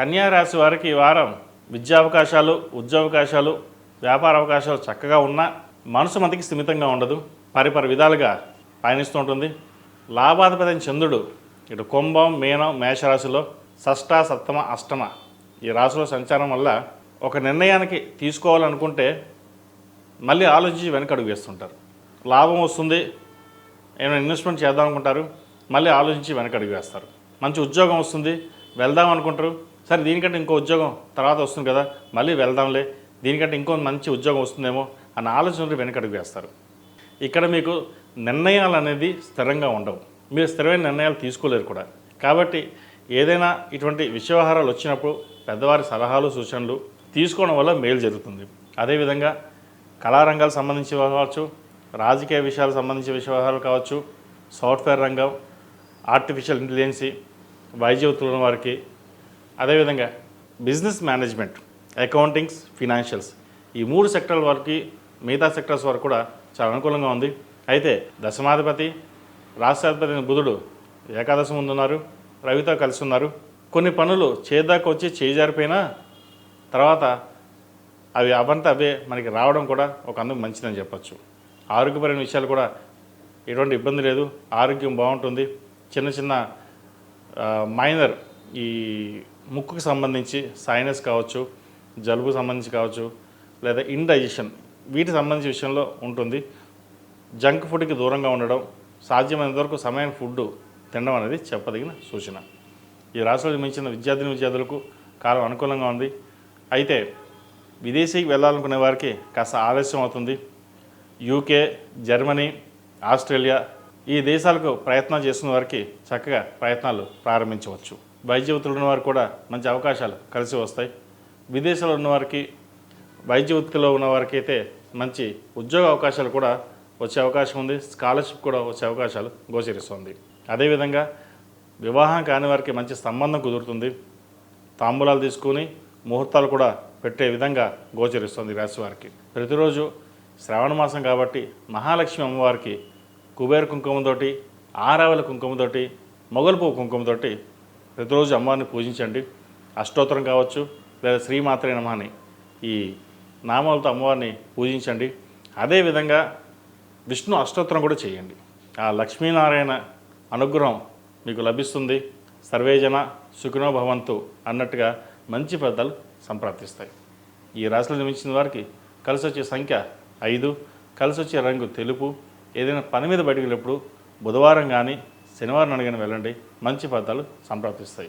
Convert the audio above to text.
కన్యారాశి వారికి ఈ వారం విద్యా అవకాశాలు ఉద్యోగ అవకాశాలు వ్యాపార అవకాశాలు చక్కగా ఉన్నా మనసు మతికి స్థిమితంగా ఉండదు. పరిపరి విధాలుగా పయనిస్తూ ఉంటుంది. లాభాధిపతి చంద్రుడు ఇటు కుంభం మీనం మేషరాశిలో షష్ట సప్తమ అష్టమ ఈ రాశిలో సంచారం వల్ల ఒక నిర్ణయానికి తీసుకోవాలనుకుంటే మళ్ళీ ఆలోచించి వెనకడుగు వేస్తుంటారు. లాభం వస్తుంది. ఏమైనా ఇన్వెస్ట్మెంట్ చేద్దాం అనుకుంటారు మళ్ళీ ఆలోచించి వెనకడుగు వేస్తారు. మంచి ఉద్యోగం వస్తుంది. వెళ్దాం అనుకుంటారు సరే దీనికంటే ఇంకో ఉద్యోగం తర్వాత వస్తుంది కదా మళ్ళీ వెళ్దాంలే. దీనికంటే ఇంకో మంచి ఉద్యోగం వస్తుందేమో అన్న ఆలోచనలు వెనకడుగు వేస్తారు. ఇక్కడ మీకు నిర్ణయాలు అనేది స్థిరంగా ఉండవు. మీరు స్థిరమైన నిర్ణయాలు తీసుకోలేరు కూడా. కాబట్టి ఏదైనా ఇటువంటి విషయవహారాలు వచ్చినప్పుడు పెద్దవారి సలహాలు సూచనలు తీసుకోవడం వల్ల మేలు జరుగుతుంది. అదేవిధంగా కళారంగాలకు సంబంధించి కావచ్చు రాజకీయ విషయాలకు సంబంధించిన విషయవహారాలు కావచ్చు సాఫ్ట్వేర్ రంగం ఆర్టిఫిషియల్ ఇంటెలిజెన్సీ వైద్య వృత్తులు ఉన్న వారికి అదేవిధంగా బిజినెస్ మేనేజ్మెంట్ అకౌంటింగ్స్ ఫినాన్షియల్స్ ఈ మూడు సెక్టర్ల వరకు మిగతా సెక్టర్స్ వరకు కూడా చాలా అనుకూలంగా ఉంది. అయితే దశమాధిపతి రాష్ట్రాధిపతి బుధుడు ఏకాదశి ముందు ఉన్నారు రవితో కలిసి ఉన్నారు. కొన్ని పనులు చేదాకా వచ్చి చేజారిపోయినా తర్వాత అవి అవంతా అవే మనకి రావడం కూడా ఒక అందుకు మంచిదని చెప్పచ్చు. ఆరోగ్యపరమైన విషయాలు కూడా ఎటువంటి ఇబ్బంది లేదు. ఆరోగ్యం బాగుంటుంది. చిన్న చిన్న మైనర్ ఈ ముక్కుకు సంబంధించి సైనస్ కావచ్చు జలుబు సంబంధించి కావచ్చు లేదా ఇండైజెషన్ వీటి సంబంధించిన విషయంలో ఉంటుంది. జంక్ ఫుడ్కి దూరంగా ఉండడం సాధ్యమైనంత వరకు సమయం ఫుడ్ తినడం అనేది చెప్పదగిన సూచన. ఈ రాష్ట్రంలో మించిన విద్యార్థిని విద్యార్థులకు కాలం అనుకూలంగా ఉంది. అయితే విదేశీకి వెళ్ళాలనుకునే వారికి కాస్త ఆలస్యం అవుతుంది. యూకే జర్మనీ ఆస్ట్రేలియా ఈ దేశాలకు ప్రయత్నాలు చేస్తున్న వారికి చక్కగా ప్రయత్నాలు ప్రారంభించవచ్చు. వైద్య వృత్తులు ఉన్నవారు కూడా మంచి అవకాశాలు కలిసి వస్తాయి. విదేశాల్లో ఉన్నవారికి వైద్య వృత్తిలో ఉన్న వారికి అయితే మంచి ఉద్యోగ అవకాశాలు కూడా వచ్చే అవకాశం ఉంది. స్కాలర్షిప్ కూడా వచ్చే అవకాశాలు గోచరిస్తుంది. అదేవిధంగా వివాహం కాని వారికి మంచి సంబంధం కుదురుతుంది. తాంబూలాలు తీసుకుని ముహూర్తాలు కూడా పెట్టే విధంగా గోచరిస్తుంది రాశివారికి. వారికి ప్రతిరోజు శ్రావణ మాసం కాబట్టి మహాలక్ష్మి అమ్మవారికి కుబేర కుంకుమతోటి ఆరావల కుంకుమతోటి మొగలుపు కుంకుమతోటి ప్రతిరోజు అమ్మవారిని పూజించండి. అష్టోత్తరం కావచ్చు లేదా శ్రీమాత్రే నమ అని ఈ నామాలతో అమ్మవారిని పూజించండి. అదేవిధంగా విష్ణు అష్టోత్తరం కూడా చేయండి. ఆ లక్ష్మీనారాయణ అనుగ్రహం మీకు లభిస్తుంది. సర్వేజన సుఖినో భవంతు అన్నట్టుగా మంచి ఫలితాలు సంప్రాప్తిస్తాయి. ఈ రాశిలో నిర్మించిన వారికి కలిసి వచ్చే సంఖ్య ఐదు కలిసి వచ్చే రంగు తెలుపు. ఏదైనా పని మీద బయటకు వెళ్ళినప్పుడు బుధవారం కానీ శనివారం అడిగిన వెళ్ళండి. మంచి ఫలితాలు సంప్రాప్తిస్తాయి.